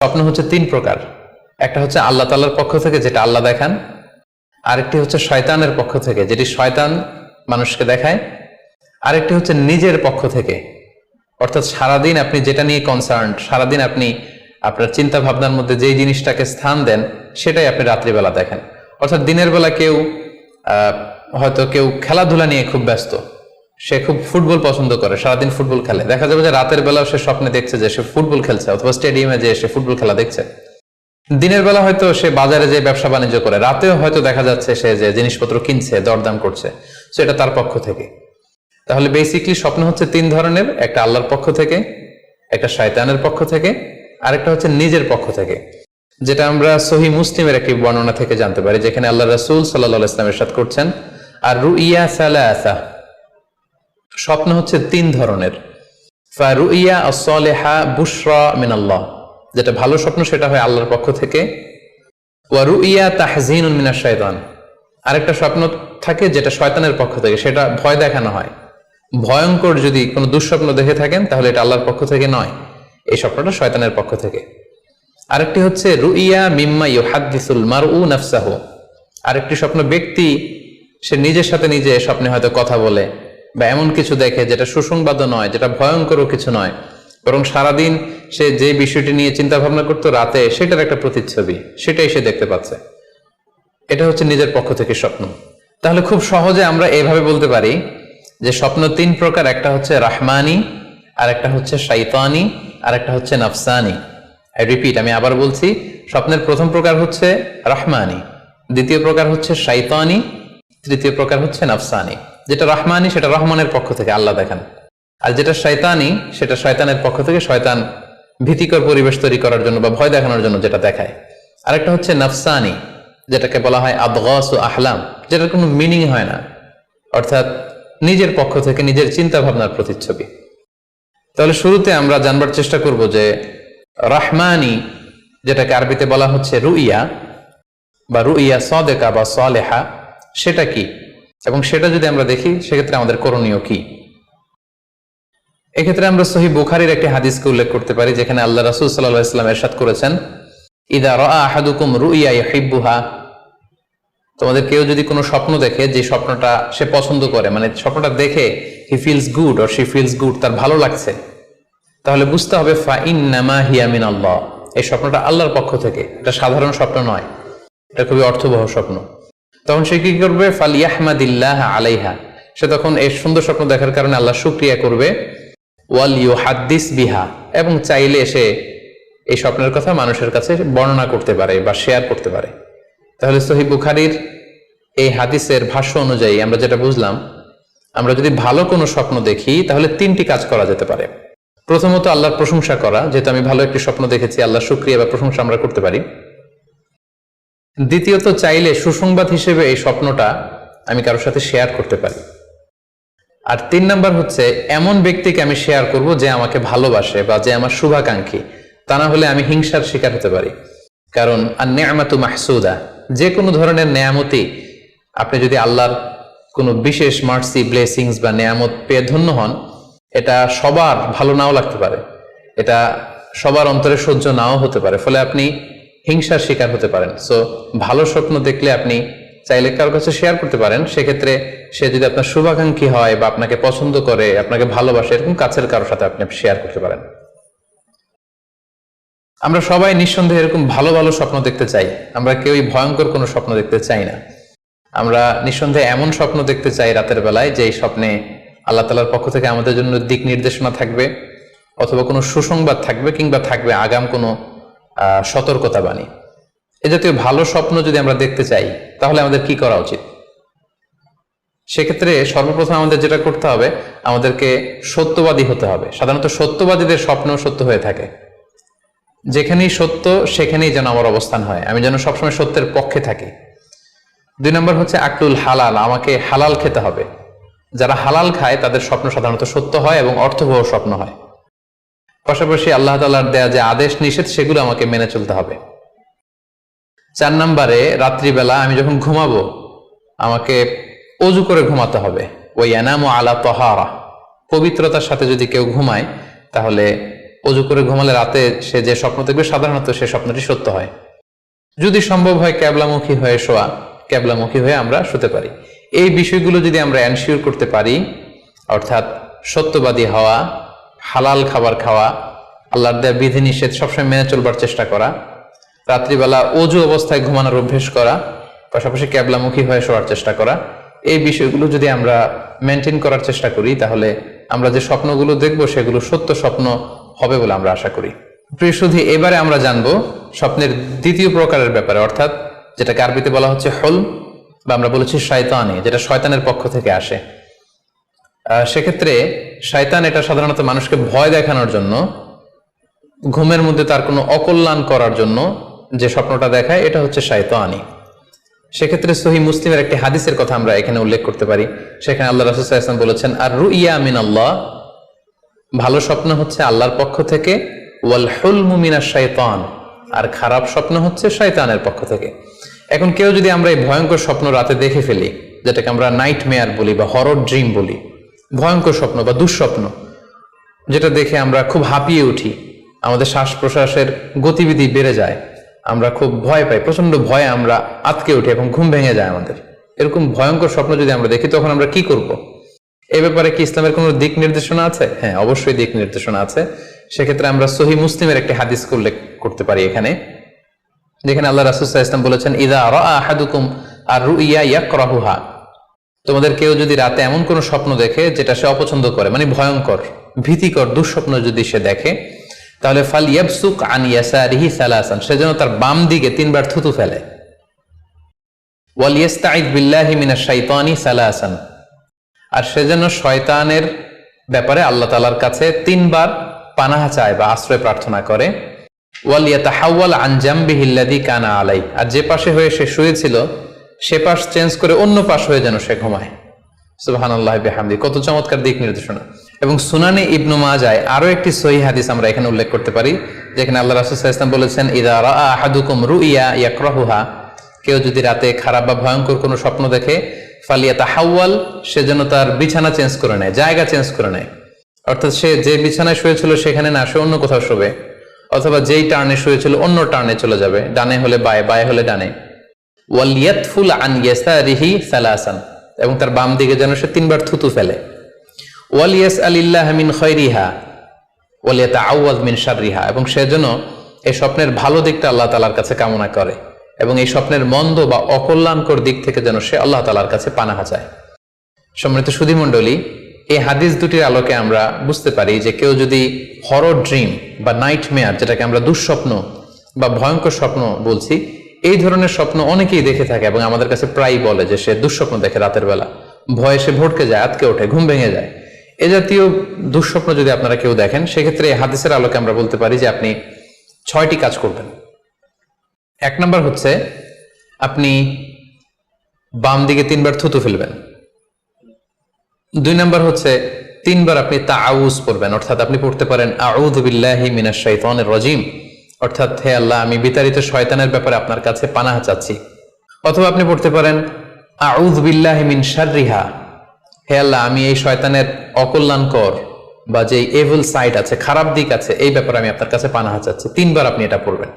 স্বপ্ন হচ্ছে তিন প্রকার। একটা হচ্ছে আল্লাহ তাল্লার পক্ষ থেকে, যেটা আল্লাহ দেখান। আরেকটি হচ্ছে শয়তানের পক্ষ থেকে, যেটি শয়তান মানুষকে দেখায়। আরেকটি হচ্ছে নিজের পক্ষ থেকে। অর্থাৎ সারাদিন আপনি যেটা নিয়ে কনসার্ন সারাদিন আপনি আপনার চিন্তা ভাবনার মধ্যে যেই জিনিসটাকে স্থান দেন, সেটাই আপনি রাত্রিবেলা দেখেন। অর্থাৎ দিনের বেলা কেউ হয়তো কেউ খেলাধুলা নিয়ে খুব ব্যস্ত। সে খুব ফুটবল পছন্দ করে, সারাদিন ফুটবল খেলে। দেখা যাবে যে রাতের বেলাও সে স্বপ্নে দেখছে যে সে ফুটবল খেলছে অথবা স্টেডিয়ামে যে সে ফুটবল খেলা দেখছে। দিনের বেলা হয়তো সে বাজারে যে ব্যবসা বাণিজ্য করে, রাতেও হয়তো দেখা যাচ্ছে সে যে জিনিসপত্র কিনছে, দরদাম করছে, সেটা তার পক্ষ থেকে। তাহলে বেসিকলি স্বপ্ন হচ্ছে তিন ধরনের, একটা আল্লাহর পক্ষ থেকে, একটা শয়তানের পক্ষ থেকে, আরেকটা হচ্ছে নিজের পক্ষ থেকে। যেটা আমরা সহি মুসলিমের একটি বর্ণনা থেকে জানতে পারি, যেখানে আল্লাহ রাসূল সাল্লাহ ইসলামের সাথ করছেন, আর রুইয়া সালাসা স্বপ্ন হচ্ছে তিন ধরনের। ফারুইয়া আসলেহা বুশরা মিনাল্লাহ। যেটা ভালো স্বপ্ন, সেটা হয় আল্লাহর পক্ষ থেকে। ওয়ারুইয়া তাহজিন মিনাশ শয়তান আরেকটা স্বপ্ন থাকে যেটা শয়তানের পক্ষ থেকে, সেটা ভয় দেখানো হয়। ভয়ঙ্কর যদি কোনো দুঃস্বপ্ন দেখে থাকেন, তাহলে এটা আল্লাহর পক্ষ থেকে নয়। এই স্বপ্নটা শয়তানের পক্ষ থেকে। আরেকটি হচ্ছে, রুইয়া মিম্মা ইউহাদ্দিসুল মারউ নাফসাহু। আরেকটি স্বপ্ন, ব্যক্তি সে নিজের সাথে নিজে স্বপ্নে হয়তো কথা বলে। বা এমন কিছু দেখে যেটা সুসংবাদও নয়, যেটা ভয়ঙ্করও কিছু নয়। বরং সারাদিন সে যে বিষয়টি নিয়ে চিন্তা ভাবনা করতো রাতে, সেটার একটা প্রতিচ্ছবি, সেটাই সে দেখতে পাচ্ছে। এটা হচ্ছে নিজের পক্ষ থেকে স্বপ্ন। তাহলে খুব সহজে আমরা এভাবে বলতে পারি যে স্বপ্ন তিন প্রকার, একটা হচ্ছে রাহমানি, আর একটা হচ্ছে শাইতানি, আর একটা হচ্ছে নাফসানি। রিপিট আমি আবার বলছি, স্বপ্নের প্রথম প্রকার হচ্ছে রাহমানি, দ্বিতীয় প্রকার হচ্ছে শাইতানি, তৃতীয় প্রকার হচ্ছে নাফসানি। যেটা রহমানি, সেটা রহমানের পক্ষ থেকে আল্লাহ দেখান। আর যেটা শয়তানি, সেটা শয়তানের পক্ষ থেকে শয়তান ভীতিকর পরিবেশ তৈরি করার জন্য বা ভয় দেখানোর জন্য যেটা দেখায়। আরেকটা হচ্ছে নাফসানি, যেটাকে বলা হয় আদগাস ও আহলাম, যেটার কোনো মিনিং হয় না। অর্থাৎ নিজের পক্ষ থেকে নিজের চিন্তা ভাবনার প্রতিচ্ছবি। তাহলে শুরুতে আমরা জানবার চেষ্টা করব যে রাহমানি, যেটাকে আরবিতে বলা হচ্ছে রুইয়া বা রুইয়া সদেকা বা সলেহা, সেটা কি? এবং সেটা যদি আমরা দেখি, সেক্ষেত্রে আমাদের করণীয় কি? এক্ষেত্রে আমরা সহি বুখারির একটি হাদিসকে উল্লেখ করতে পারি, যেখানে আল্লাহ রাসুল সাল্লাহ ইসলাম এরশাদ করেছেন, ইদা রা আহাদুকুম রুইয়া ইহিব্বুহা তোমাদের কেউ যদি কোনো স্বপ্ন দেখে, যে স্বপ্নটা সে পছন্দ করে মানে স্বপ্নটা দেখে he feels good or she feels good তার ভালো লাগছে, তাহলে বুঝতে হবে ফা ইন্নামা হিয়ামিন আল্লাহ এই স্বপ্নটা আল্লাহর পক্ষ থেকে, এটা সাধারণ স্বপ্ন নয়, এটা খুবই অর্থবহ স্বপ্ন। তখন সে কি করবে? ফাল ইয়াহমাদিল্লাহ আলাইহা। সে তখন এই সুন্দর স্বপ্ন দেখার কারণে আল্লাহ শুক্রিয়া করবে। ওয়াল ইউ হাদ্দিস বিহা। এবং চাইলে সে এই স্বপ্নের কথা মানুষের কাছে বর্ণনা করতে পারে বা শেয়ার করতে পারে। তাহলে সহি বুখারির এই হাদিসের ভাষ্য অনুযায়ী আমরা যেটা বুঝলাম, আমরা যদি ভালো কোনো স্বপ্ন দেখি, তাহলে তিনটি কাজ করা যেতে পারে। প্রথমত আল্লাহর প্রশংসা করা, যেহেতু আমি ভালো একটি স্বপ্ন দেখেছি আল্লাহ শুক্রিয়া বা প্রশংসা আমরা করতে পারি। দ্বিতীয়ত চাইলে সুসংবাদ হিসেবে এই স্বপ্নটা আমি কারোর সাথে শেয়ার করতে পারি। আর তিন নাম্বার হচ্ছে, এমন ব্যক্তিকে আমি শেয়ার করব যে আমাকে ভালোবাসে বা যে আমার শুভাকাঙ্ক্ষী। তা না হলে আমি হিংসার শিকার হতে পারি। কারণ আর নেয়ামাতু মাহসুদা, যে কোনো ধরনের নেয়ামতি আপনি যদি আল্লাহর কোনো বিশেষ মার্সি ব্লেসিংস বা নেয়ামত পেয়ে ধন্য হন, এটা সবার ভালো নাও লাগতে পারে। এটা সবার অন্তরে সহ্য নাও হতে পারে। ফলে আপনি হিংসার শিকার হতে পারেন। সো ভালো স্বপ্ন দেখলে আপনি চাইলে কারোর কাছে শেয়ার করতে পারেন। সেক্ষেত্রে সে যদি আপনার শুভাকাঙ্ক্ষী হয় বা আপনাকে পছন্দ করে, আপনাকে ভালোবাসে, এরকম কাছের কারোর সাথে আপনি শেয়ার করতে পারেন। আমরা সবাই নিঃসন্দেহে এরকম ভালো ভালো স্বপ্ন দেখতে চাই। আমরা কেউই ভয়ঙ্কর কোনো স্বপ্ন দেখতে চাই না। আমরা নিঃসন্দেহে এমন স্বপ্ন দেখতে চাই রাতের বেলায় যে স্বপ্নে আল্লাহ তালার পক্ষ থেকে আমাদের জন্য দিক নির্দেশনা থাকবে, অথবা কোনো সুসংবাদ থাকবে কিংবা থাকবে আগাম কোনো সতর্কতা বাণী এ জাতীয় ভালো স্বপ্ন যদি আমরা দেখতে চাই, তাহলে আমাদের কি করা উচিত? সেক্ষেত্রে সর্বপ্রথম আমাদের যেটা করতে হবে, আমাদেরকে সত্যবাদী হতে হবে। সাধারণত সত্যবাদীদের স্বপ্ন সত্য হয়ে থাকে। যেখানেই সত্য, সেখানেই যেন আমার অবস্থান হয়। আমি যেন সবসময় সত্যের পক্ষে থাকি। দুই নম্বর হচ্ছে আকলুল হালাল, আমাকে হালাল খেতে হবে। যারা হালাল খায়, তাদের স্বপ্ন সাধারণত সত্য হয় এবং অর্থবহ স্বপ্ন হয়। পাশাপাশি আল্লাহ তালার দেয়া যে আদেশ নিষেধ, সেগুলো আমাকে মেনে চলতে হবে। চার নম্বরে, রাত্রিবেলা আমি যখন ঘুমাবো, আমাকে অজু করে ঘুমাতে হবে। ওই এনামো আলা তহারা। পবিত্রতার সাথে যদি কেউ ঘুমায়, তাহলে অজু করে ঘুমালে রাতে সে যে স্বপ্ন দেখবে, সাধারণত সে স্বপ্নটি সত্য হয়। যদি সম্ভব হয় ক্যাবলামুখী হয়ে শোয়া, ক্যাবলামুখী হয়ে আমরা শুতে পারি। এই বিষয়গুলো যদি আমরা এনশিওর করতে পারি, অর্থাৎ সত্যবাদী হওয়া হালাল খাবার খাওয়া, আল্লাহর দেয়া বিধি নিষেধ সবসময় মেনে চলবার চেষ্টা করা, রাত্রিবেলা অজু অবস্থায় ঘুমানোর অভ্যেস করা, পাশাপাশি ক্যাবলামুখী হয়ে শোয়ার চেষ্টা করা, এই বিষয়গুলো যদি আমরা মেনটেন করার চেষ্টা করি, তাহলে আমরা যে স্বপ্নগুলো দেখব, সেগুলো সত্য স্বপ্ন হবে বলে আমরা আশা করি। প্রিয় সুধী, এবারে আমরা জানব স্বপ্নের দ্বিতীয় প্রকারের ব্যাপারে, অর্থাৎ যেটাকে আরবিতে বলা হচ্ছে হল বা আমরা বলেছি শয়তানি, যেটা শয়তানের পক্ষ থেকে আসে। সেক্ষেত্রে শয়তান এটা সাধারণত মানুষকে ভয় দেখানোর জন্য, ঘুমের মধ্যে তার কোনো অকল্যাণ করার জন্য যে স্বপ্নটা দেখায়, এটা হচ্ছে শায়তানি। সেক্ষেত্রে সহি মুসলিমের একটি হাদিসের কথা আমরা এখানে উল্লেখ করতে পারি। সেখানে আল্লাহ রাসুসাল্লাম বলেছেন আর রু ইয়া মিন আল্লাহ ভালো স্বপ্ন হচ্ছে আল্লাহর পক্ষ থেকে ওয়াল হুলমু মিনাশ শাইতান আর খারাপ স্বপ্ন হচ্ছে শয়তানের পক্ষ থেকে। এখন কেউ যদি আমরা এই ভয়ঙ্কর স্বপ্ন রাতে দেখে ফেলি, যেটাকে আমরা নাইট মেয়ার বলি বা হরর ড্রিম বলি ভয়ঙ্কর স্বপ্ন বা দুঃস্বপ্ন, যেটা দেখে আমরা খুব হাঁপিয়ে উঠি। আমাদের শ্বাস প্রশ্বাসের গতিবিধি বেড়ে যায়। আমরা খুব ভয় পাই প্রচণ্ড ভয়ে আমরা আতকে উঠি এবং ঘুম ভেঙে যায় আমাদের। এরকম ভয়ঙ্কর স্বপ্ন যদি আমরা দেখি, তখন আমরা কি করব? এ ব্যাপারে কি ইসলামের কোনো দিক নির্দেশনা আছে? হ্যাঁ অবশ্যই দিক নির্দেশনা আছে। সেক্ষেত্রে আমরা সহি মুসলিমের একটি হাদিস উল্লেখ করতে পারি এখানে, যেখানে আল্লাহ রাসুসাহ ইসলাম বলেছেন, ইদা আর রু ইয়া ইয়াকরাহুহা। তোমাদের কেউ যদি রাতে এমন কোনো স্বপ্ন দেখে যেটা সে অপছন্দ করে মানে ভয়ঙ্কর, ভীতিকর, দুঃস্বপ্ন যদি সে দেখে, তাহলে ফাল ইয়াবসুক আন ইয়াসারিহি সালাসান, সে যেন তার বাম দিকে তিনবার থুতু ফেলে। ওয়াল ইয়াস্তাইদ বিল্লাহি মিনাশ শাইতানি সালাসান, আর সে যেন শয়তানের ব্যাপারে আল্লাহ তাআলার কাছে তিনবার পানাহা চায় বা আশ্রয় প্রার্থনা করে। ওয়াল ইয়াতাহাওয়াল আন জামবিহি আল্লাযী কানা আলাই আর যে পাশে হয়ে সে শুয়েছিল সে পাশ চেঞ্জ করে অন্য পাশ হয়ে যেন সে ঘুমায়। সুবাহান আল্লাহ বিহামদি। কত চমৎকার দিক নির্দেশনা। এবং সুনানে ইবনু মাজায় আরও একটি সহি হাদিস আমরা এখানে উল্লেখ করতে পারি, যেখানে আল্লাহ রাসুল ইসলাম বলেছেন, ইদা রা আহাদুকুম রুইয়া ইয়াকরাহুহা কেউ যদি রাতে খারাপ বা ভয়ঙ্কর কোনো স্বপ্ন দেখে ফালিয়া তাহাওয়াল সে যেন তার বিছানা চেঞ্জ করে নেয়, জায়গা চেঞ্জ করে নেয়। অর্থাৎ সে যে বিছানায় শুয়েছিল সেখানে না, সে অন্য কোথাও শোবে, অথবা যেই টার্নে শুয়েছিল অন্য টার্নে চলে যাবে, ডানে হলে বায়ে বায়ে হলে ডানে। ওয়ালিয়াতফুল আন সালাসান। এবং তার বাম দিকে যেন সে তিনবার থুতু ফেলে। ওয়ালিয়াস আলিল্লাহ মিন খৈরিহা ওয়ালিয়াতা আউয়াজ মিন শাররিহা। এবং সে যেন এই স্বপ্নের ভালো দিকটা আল্লাহ তালার কাছে কামনা করে। এবং এই স্বপ্নের মন্দ বা অকল্যাণকর দিক থেকে যেন সে আল্লাহ তালার কাছে পানাহা চায়। সম্মানিত সুধী মণ্ডলী এই হাদিস দুটির আলোকে আমরা বুঝতে পারি যে কেউ যদি হরর ড্রিম বা নাইট মেয়ার যেটাকে আমরা দুঃস্বপ্ন বা ভয়ঙ্কর স্বপ্ন বলছি এই ধরনের স্বপ্ন অনেকেই দেখে থাকে এবং আমাদের কাছে প্রায় বলে যে সে দুঃস্বপ্ন দেখে রাতের বেলা। ভয়ে সে ভটকে যায়, আতকে ওঠে, ঘুম ভেঙে যায়। এ জাতীয় দুঃস্বপ্ন যদি আপনারা কেউ দেখেন, সেক্ষেত্রে হাদিসের আলোকে আমরা বলতে পারি যে আপনি ছয়টি কাজ করবেন। এক নম্বর হচ্ছে, আপনি বাম দিকে তিনবার থুতু ফেলবেন। দুই নম্বর হচ্ছে, তিনবার আপনি তাউজ পড়বেন, অর্থাৎ আপনি পড়তে পারেন আউদ বিল্লাহি মিনাশ শাইতানির রাজিম। অর্থাৎ, হে আল্লাহ, আমি বিতাড়িত শয়তানের ব্যাপারে আপনার কাছে পানাহ চাচ্ছি। অথবা আপনি পড়তে পারেন আউজ বিল্লাহি মিন শাররিহা। হে আল্লাহ, আমি এই শয়তানের অকল্যাণকর বা যে এভেল সাইড আছে, খারাপ দিক আছে, এই ব্যাপারে আমি আপনার কাছে পানাহা চাচ্ছি। তিনবার আপনি এটা পড়বেন।